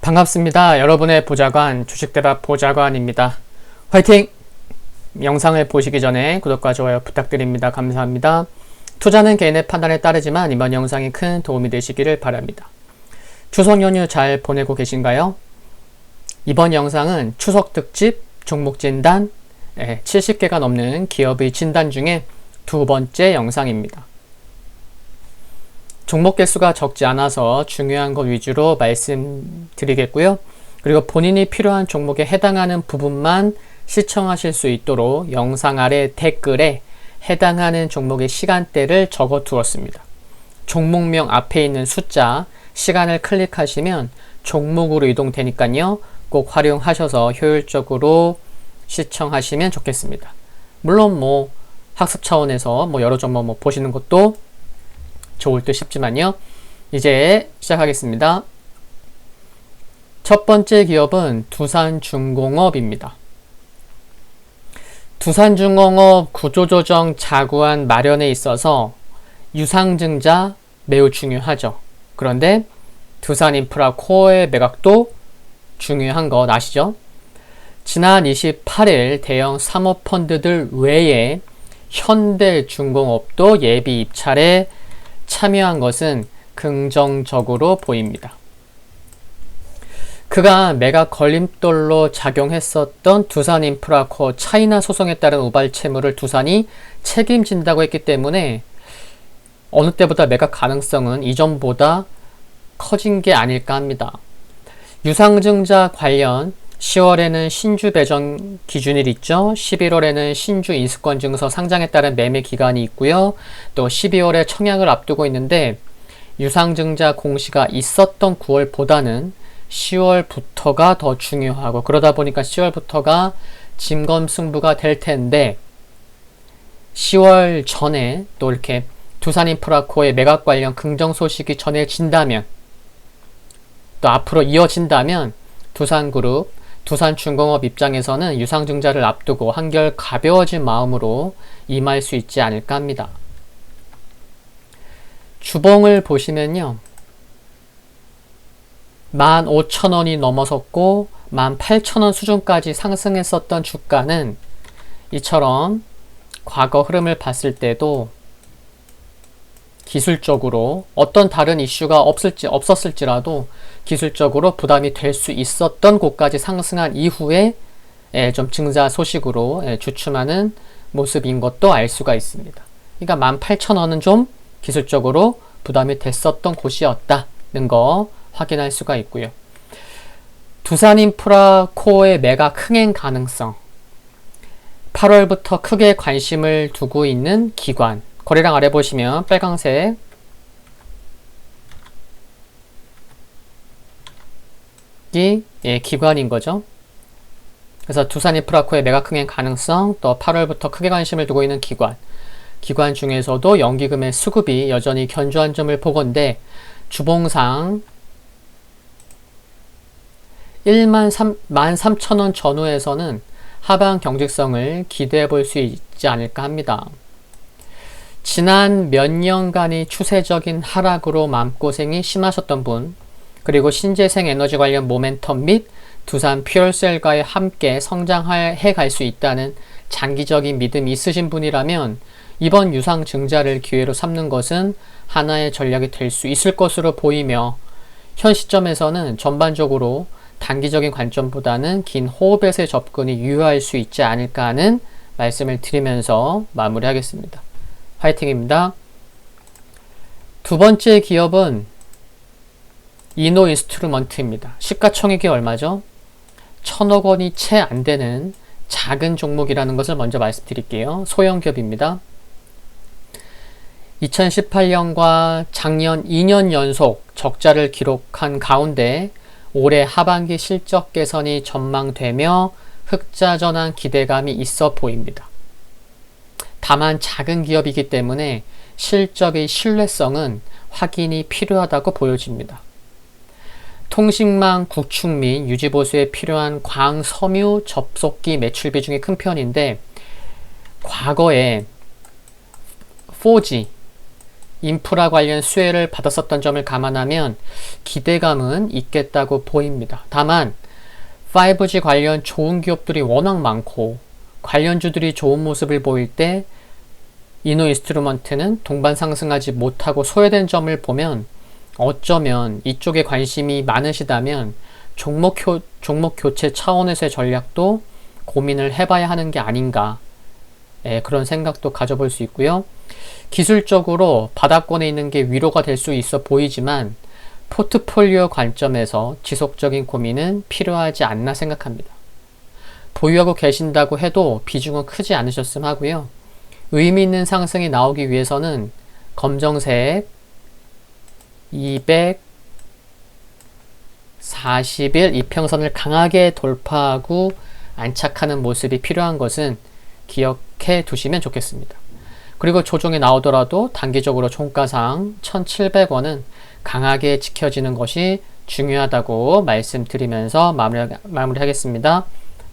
반갑습니다. 여러분의 보좌관 주식대박 보좌관입니다. 화이팅! 영상을 보시기 전에 구독과 좋아요 부탁드립니다. 감사합니다. 투자는 개인의 판단에 따르지만 이번 영상이 큰 도움이 되시기를 바랍니다. 추석 연휴 잘 보내고 계신가요? 이번 영상은 추석 특집 종목 진단 70개가 넘는 기업의 진단 중에 두 번째 영상입니다. 종목 개수가 적지 않아서 중요한 것 위주로 말씀드리겠고요. 그리고 본인이 필요한 종목에 해당하는 부분만 시청하실 수 있도록 영상 아래 댓글에 해당하는 종목의 시간대를 적어 두었습니다. 종목명 앞에 있는 숫자, 시간을 클릭하시면 종목으로 이동되니까요. 꼭 활용하셔서 효율적으로 시청하시면 좋겠습니다. 물론 뭐 학습 차원에서 뭐 여러 종목 뭐 보시는 것도 좋을 듯 싶지만요. 이제 시작하겠습니다. 첫 번째 기업은 두산중공업입니다. 두산중공업 구조조정 자구안 마련에 있어서 유상증자 매우 중요하죠. 그런데 두산인프라 코어의 매각도 중요한 것 아시죠? 지난 28일 대형 사모펀드들 외에 현대중공업도 예비 입찰에 참여한 것은 긍정적으로 보입니다. 그가 매각 걸림돌로 작용했었던 두산 인프라 코 차이나 소송에 따른 우발 채무를 두산이 책임진다고 했기 때문에 어느 때보다 매각 가능성은 이전보다 커진 게 아닐까 합니다. 유상증자 관련 10월에는 신주 배정 기준일 있죠. 11월에는 신주 인수권 증서 상장에 따른 매매 기간이 있고요. 또 12월에 청약을 앞두고 있는데 유상증자 공시가 있었던 9월보다는 10월부터가 더 중요하고 그러다 보니까 10월부터가 짐검승부가 될 텐데 10월 전에 또 이렇게 두산인프라코의 매각 관련 긍정 소식이 전해진다면 또 앞으로 이어진다면 두산그룹 두산중공업 입장에서는 유상증자를 앞두고 한결 가벼워진 마음으로 임할 수 있지 않을까 합니다. 주봉을 보시면요. 15,000원이 넘어섰고 18,000원 수준까지 상승했었던 주가는 이처럼 과거 흐름을 봤을 때도 기술적으로 어떤 다른 이슈가 없을지 없었을지라도 기술적으로 부담이 될 수 있었던 곳까지 상승한 이후에 예, 좀 증자 소식으로 예, 주춤하는 모습인 것도 알 수가 있습니다. 그러니까 18,000원은 좀 기술적으로 부담이 됐었던 곳이었다는 거 확인할 수가 있고요. 두산인프라 코어의 매각 흥행 가능성 8월부터 크게 관심을 두고 있는 기관 거래량 아래 보시면 빨강색 이 예, 기관인 거죠. 그래서 두산이 프라코의 흥행 가능성 또 8월부터 크게 관심을 두고 있는 기관 기관 중에서도 연기금의 수급이 여전히 견조한 점을 보건데 주봉상 1만 3, 13,000원 전후에서는 하방 경직성을 기대해 볼 수 있지 않을까 합니다. 지난 몇 년간의 추세적인 하락으로 마음고생이 심하셨던 분, 그리고 신재생 에너지 관련 모멘텀 및 두산 퓨얼셀과의 함께 성장해 갈 수 있다는 장기적인 믿음이 있으신 분이라면 이번 유상 증자를 기회로 삼는 것은 하나의 전략이 될 수 있을 것으로 보이며 현 시점에서는 전반적으로 단기적인 관점보다는 긴 호흡에서의 접근이 유효할 수 있지 않을까 하는 말씀을 드리면서 마무리하겠습니다. 화이팅입니다. 두 번째 기업은 이노 인스트루먼트입니다. 시가총액이 얼마죠? 천억 원이 채 안 되는 작은 종목이라는 것을 먼저 말씀드릴게요. 소형 기업입니다. 2018년과 작년 2년 연속 적자를 기록한 가운데 올해 하반기 실적 개선이 전망되며 흑자 전환 기대감이 있어 보입니다. 다만 작은 기업이기 때문에 실적의 신뢰성은 확인이 필요하다고 보여집니다. 통신망 구축 및 유지보수에 필요한 광섬유 접속기 매출 비중이 큰 편인데 과거에 4G 인프라 관련 수혜를 받았었던 점을 감안하면 기대감은 있겠다고 보입니다. 다만 5G 관련 좋은 기업들이 워낙 많고 관련주들이 좋은 모습을 보일 때 이노 인스트루먼트는 동반 상승하지 못하고 소외된 점을 보면 어쩌면 이쪽에 관심이 많으시다면 종목, 교, 종목 교체 차원에서의 전략도 고민을 해봐야 하는 게 아닌가 예, 그런 생각도 가져볼 수 있고요. 기술적으로 바닥권에 있는 게 위로가 될 수 있어 보이지만 포트폴리오 관점에서 지속적인 고민은 필요하지 않나 생각합니다. 보유하고 계신다고 해도 비중은 크지 않으셨음 하고요. 의미 있는 상승이 나오기 위해서는 검정색 240일 이평선을 강하게 돌파하고 안착하는 모습이 필요한 것은 기억해 두시면 좋겠습니다. 그리고 조정이 나오더라도 단기적으로 종가상 1,700원은 강하게 지켜지는 것이 중요하다고 말씀드리면서 마무리, 마무리하겠습니다.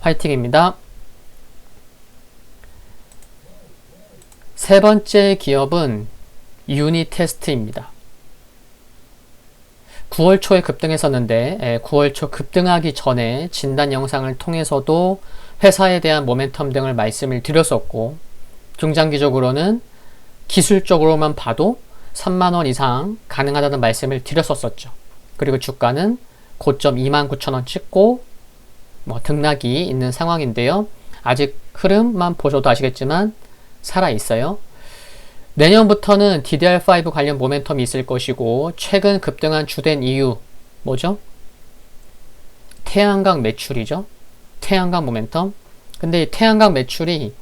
화이팅입니다. 세 번째 기업은 유니테스트입니다. 9월 초에 급등했었는데 9월 초 급등하기 전에 진단 영상을 통해서도 회사에 대한 모멘텀 등을 말씀을 드렸었고 중장기적으로는 기술적으로만 봐도 3만원 이상 가능하다는 말씀을 드렸었었죠. 그리고 주가는 고점 29,000원 찍고 뭐 등락이 있는 상황인데요. 아직 흐름만 보셔도 아시겠지만 살아 있어요. 내년부터는 DDR5 관련 모멘텀이 있을 것이고 최근 급등한 주된 이유 뭐죠? 태양광 매출이죠. 태양광 모멘텀. 근데 이 태양광 매출이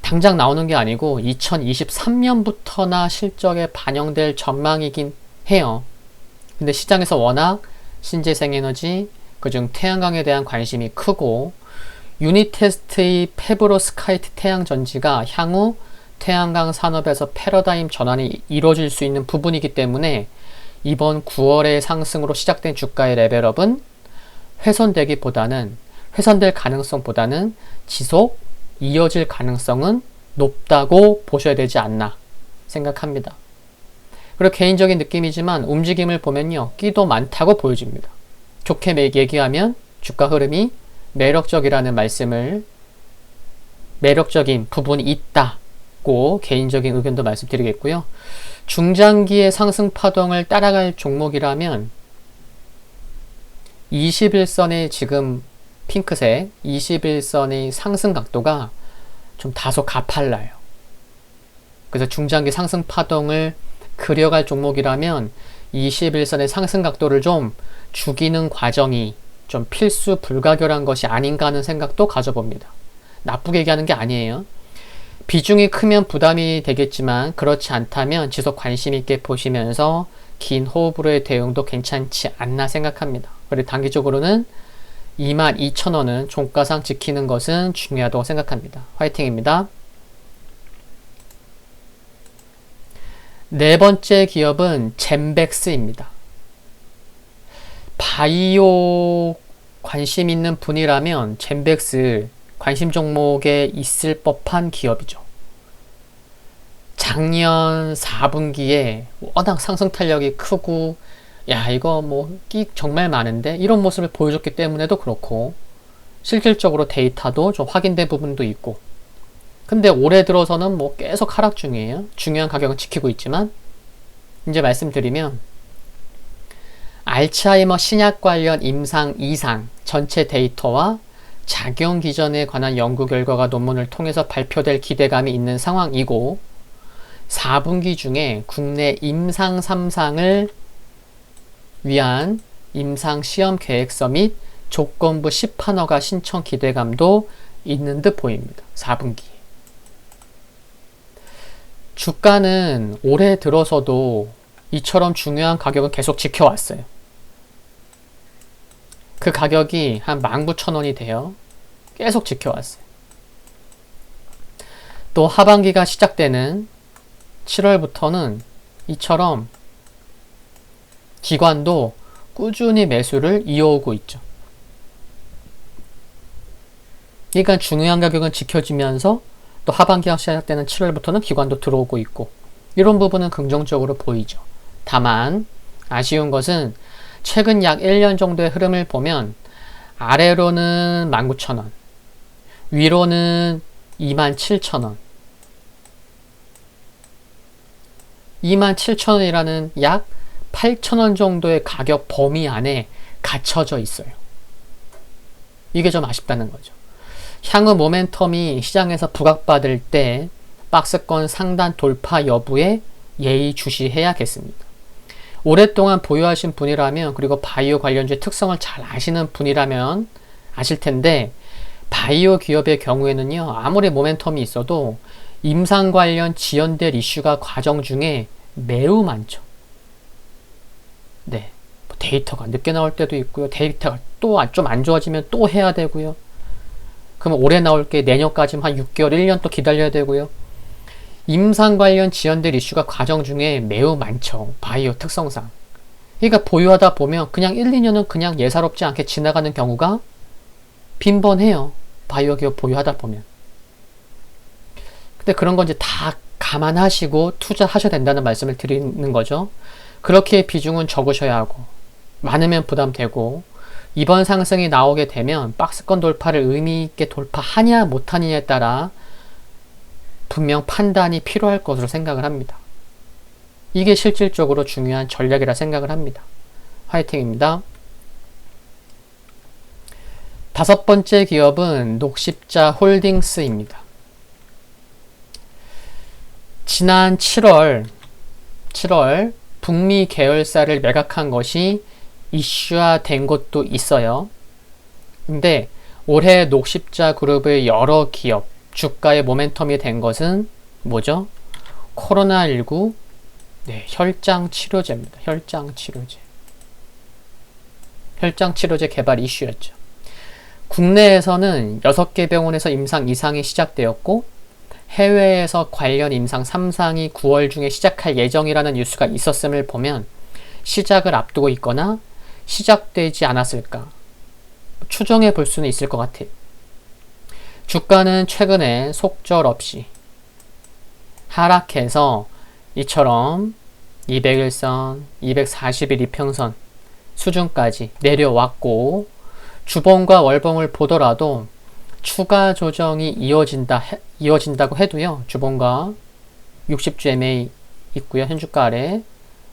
당장 나오는 게 아니고 2023년부터나 실적에 반영될 전망이긴 해요. 근데 시장에서 워낙 신재생 에너지, 그중 태양광에 대한 관심이 크고 유니테스트의 페브로 스카이트 태양 전지가 향후 태양광 산업에서 패러다임 전환이 이루어질 수 있는 부분이기 때문에 이번 9월의 상승으로 시작된 주가의 레벨업은 훼손되기보다는 훼손될 가능성보다는 지속 이어질 가능성은 높다고 보셔야 되지 않나 생각합니다. 그리고 개인적인 느낌이지만 움직임을 보면요. 끼도 많다고 보여집니다. 좋게 얘기하면 주가 흐름이 매력적이라는 말씀을 매력적인 부분이 있다 고 개인적인 의견도 말씀드리겠고요. 중장기의 상승 파동을 따라갈 종목이라면 21선의 지금 핑크색 21선의 상승 각도가 좀 다소 가팔라요. 그래서 중장기 상승 파동을 그려갈 종목이라면 21선의 상승 각도를 좀 죽이는 과정이 좀 필수 불가결한 것이 아닌가 하는 생각도 가져봅니다. 나쁘게 얘기하는 게 아니에요. 비중이 크면 부담이 되겠지만 그렇지 않다면 지속 관심 있게 보시면서 긴 호흡으로의 대응도 괜찮지 않나 생각합니다. 그리고 단기적으로는 22,000원은 종가상 지키는 것은 중요하다고 생각합니다. 화이팅입니다. 네 번째 기업은 젠백스입니다. 바이오 관심 있는 분이라면 젠백스 관심 종목에 있을 법한 기업이죠. 작년 4분기에 워낙 상승 탄력이 크고 야 이거 뭐 끼 정말 많은데? 이런 모습을 보여줬기 때문에도 그렇고 실질적으로 데이터도 좀 확인된 부분도 있고. 근데 올해 들어서는 뭐 계속 하락 중이에요. 중요한 가격은 지키고 있지만 이제 말씀드리면 알츠하이머 신약 관련 임상 이상 전체 데이터와 작용 기전에 관한 연구 결과가 논문을 통해서 발표될 기대감이 있는 상황이고 4분기 중에 국내 임상 3상을 위한 임상 시험 계획서 및 조건부 시판허가 신청 기대감도 있는 듯 보입니다. 4분기. 주가는 올해 들어서도 이처럼 중요한 가격은 계속 지켜왔어요. 그 가격이 한 19,000원이 돼요. 계속 지켜왔어요. 또 하반기가 시작되는 7월부터는 이처럼 기관도 꾸준히 매수를 이어오고 있죠. 그러니까 중요한 가격은 지켜지면서 또 하반기가 시작되는 7월부터는 기관도 들어오고 있고 이런 부분은 긍정적으로 보이죠. 다만 아쉬운 것은 최근 약 1년 정도의 흐름을 보면 아래로는 19,000원, 위로는 27,000원, 27,000원이라는 약 8,000원 정도의 가격 범위 안에 갇혀져 있어요. 이게 좀 아쉽다는 거죠. 향후 모멘텀이 시장에서 부각받을 때 박스권 상단 돌파 여부에 예의 주시해야겠습니다. 오랫동안 보유하신 분이라면 그리고 바이오 관련주의 특성을 잘 아시는 분이라면 아실 텐데 바이오 기업의 경우에는요 아무리 모멘텀이 있어도 임상 관련 지연될 이슈가 과정 중에 매우 많죠. 네. 뭐 데이터가 늦게 나올 때도 있고요. 데이터가 또 좀 안 좋아지면 또 해야 되고요. 그러면 올해 나올 게 내년까지는 한 6개월, 1년 또 기다려야 되고요. 임상 관련 지연될 이슈가 과정 중에 매우 많죠. 바이오 특성상. 그러니까 보유하다 보면 그냥 1, 2년은 그냥 예사롭지 않게 지나가는 경우가 빈번해요. 바이오 기업 보유하다 보면. 근데 그런 건 이제 다 감안하시고 투자하셔야 된다는 말씀을 드리는 거죠. 그렇게 비중은 적으셔야 하고 많으면 부담되고 이번 상승이 나오게 되면 박스권 돌파를 의미 있게 돌파하냐 못하느냐에 따라 분명 판단이 필요할 것으로 생각을 합니다. 이게 실질적으로 중요한 전략이라 생각을 합니다. 화이팅입니다. 다섯 번째 기업은 녹십자 홀딩스입니다. 지난 7월, 7월 북미 계열사를 매각한 것이 이슈화된 것도 있어요. 근데 올해 녹십자 그룹의 여러 기업, 주가의 모멘텀이 된 것은 뭐죠? 코로나19 네, 혈장 치료제입니다. 혈장 치료제. 혈장 치료제 개발 이슈였죠. 국내에서는 6개 병원에서 임상 이상이 시작되었고 해외에서 관련 임상 3상이 9월 중에 시작할 예정이라는 뉴스가 있었음을 보면 시작을 앞두고 있거나 시작되지 않았을까 추정해 볼 수는 있을 것 같아요. 주가는 최근에 속절 없이 하락해서 이처럼 201선, 241 이평선 수준까지 내려왔고 주봉과 월봉을 보더라도 추가 조정이 이어진다 이어진다고 해도요. 주봉과 60주 MA 있고요. 현주가 아래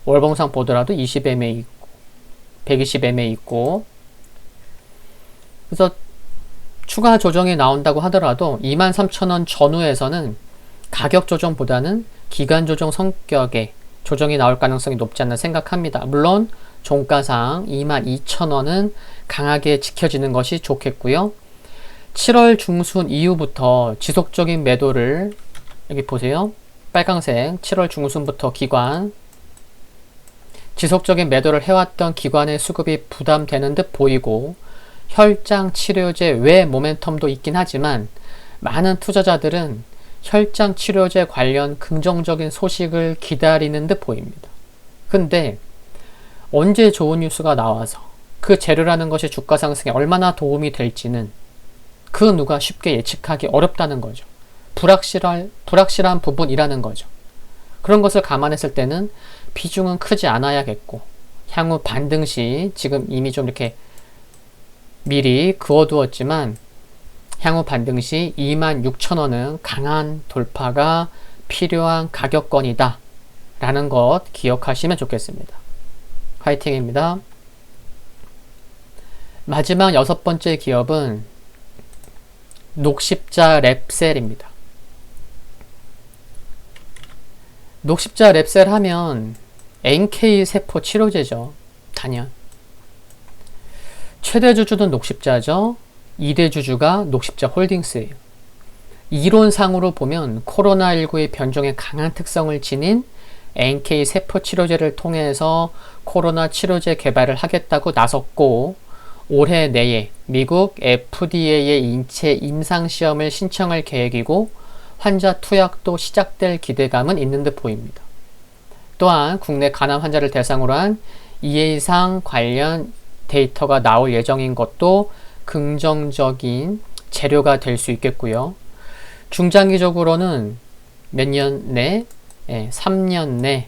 월봉상 보더라도 20 MA 있고 120 MA 있고 그래서 추가 조정이 나온다고 하더라도 23,000원 전후에서는 가격 조정보다는 기간 조정 성격의 조정이 나올 가능성이 높지 않나 생각합니다. 물론 종가상 22,000원은 강하게 지켜지는 것이 좋겠고요. 7월 중순 이후부터 지속적인 매도를 여기 보세요. 빨강색 7월 중순부터 기관 지속적인 매도를 해왔던 기관의 수급이 부담되는 듯 보이고 혈장 치료제 외 모멘텀도 있긴 하지만 많은 투자자들은 혈장 치료제 관련 긍정적인 소식을 기다리는 듯 보입니다. 근데 언제 좋은 뉴스가 나와서 그 재료라는 것이 주가 상승에 얼마나 도움이 될지는 그 누가 쉽게 예측하기 어렵다는 거죠. 불확실할, 불확실한 부분이라는 거죠. 그런 것을 감안했을 때는 비중은 크지 않아야겠고, 향후 반등 시 지금 이미 좀 이렇게 미리 그어두었지만 향후 반등 시 26,000원은 강한 돌파가 필요한 가격권이다. 라는 것 기억하시면 좋겠습니다. 화이팅입니다. 마지막 여섯 번째 기업은 녹십자 랩셀입니다. 녹십자 랩셀 하면 NK 세포 치료제죠. 단연. 최대 주주는 녹십자죠. 2대 주주가 녹십자 홀딩스예요. 이론상으로 보면 코로나19의 변종에 강한 특성을 지닌 NK 세포 치료제를 통해서 코로나 치료제 개발을 하겠다고 나섰고 올해 내에 미국 FDA의 인체 임상 시험을 신청할 계획이고 환자 투약도 시작될 기대감은 있는 듯 보입니다. 또한 국내 간암 환자를 대상으로 한 이해상 관련 데이터가 나올 예정인 것도 긍정적인 재료가 될 수 있겠고요. 중장기적으로는 몇 년 내 예, 3년 내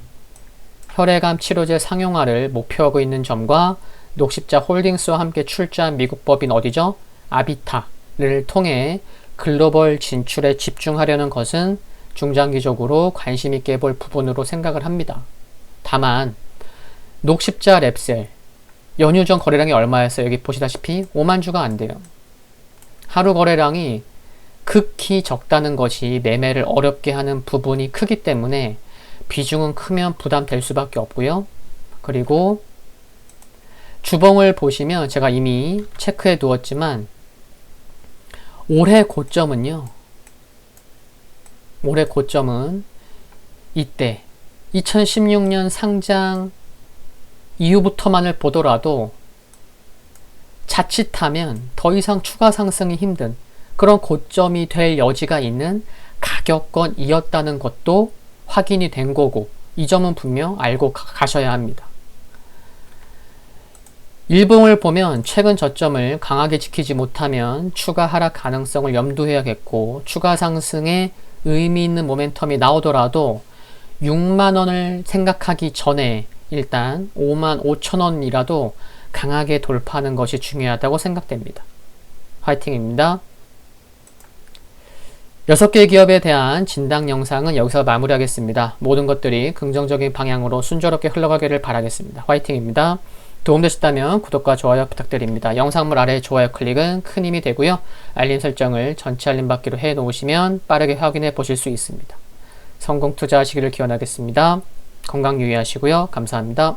혈액암 치료제 상용화를 목표하고 있는 점과 녹십자 홀딩스와 함께 출자한 미국 법인 어디죠? 아비타를 통해 글로벌 진출에 집중하려는 것은 중장기적으로 관심 있게 볼 부분으로 생각을 합니다. 다만 녹십자 랩셀 연휴 전 거래량이 얼마였어요? 여기 보시다시피 5만 주가 안 돼요. 하루 거래량이 극히 적다는 것이 매매를 어렵게 하는 부분이 크기 때문에 비중은 크면 부담될 수밖에 없고요. 그리고 주봉을 보시면 제가 이미 체크해 두었지만 올해 고점은요. 올해 고점은 이때 2016년 상장 이후부터만을 보더라도 자칫하면 더 이상 추가 상승이 힘든 그런 고점이 될 여지가 있는 가격권이었다는 것도 확인이 된 거고 이 점은 분명 알고 가- 가셔야 합니다. 일봉을 보면 최근 저점을 강하게 지키지 못하면 추가 하락 가능성을 염두해야겠고 추가 상승에 의미 있는 모멘텀이 나오더라도 6만 원을 생각하기 전에 일단 5만 5천 원이라도 강하게 돌파하는 것이 중요하다고 생각됩니다. 화이팅입니다. 6개 기업에 대한 진단 영상은 여기서 마무리하겠습니다. 모든 것들이 긍정적인 방향으로 순조롭게 흘러가기를 바라겠습니다. 화이팅입니다. 도움되셨다면 구독과 좋아요 부탁드립니다. 영상물 아래 좋아요 클릭은 큰 힘이 되고요. 알림 설정을 전체 알림 받기로 해 놓으시면 빠르게 확인해 보실 수 있습니다. 성공 투자하시기를 기원하겠습니다. 건강 유의하시고요. 감사합니다.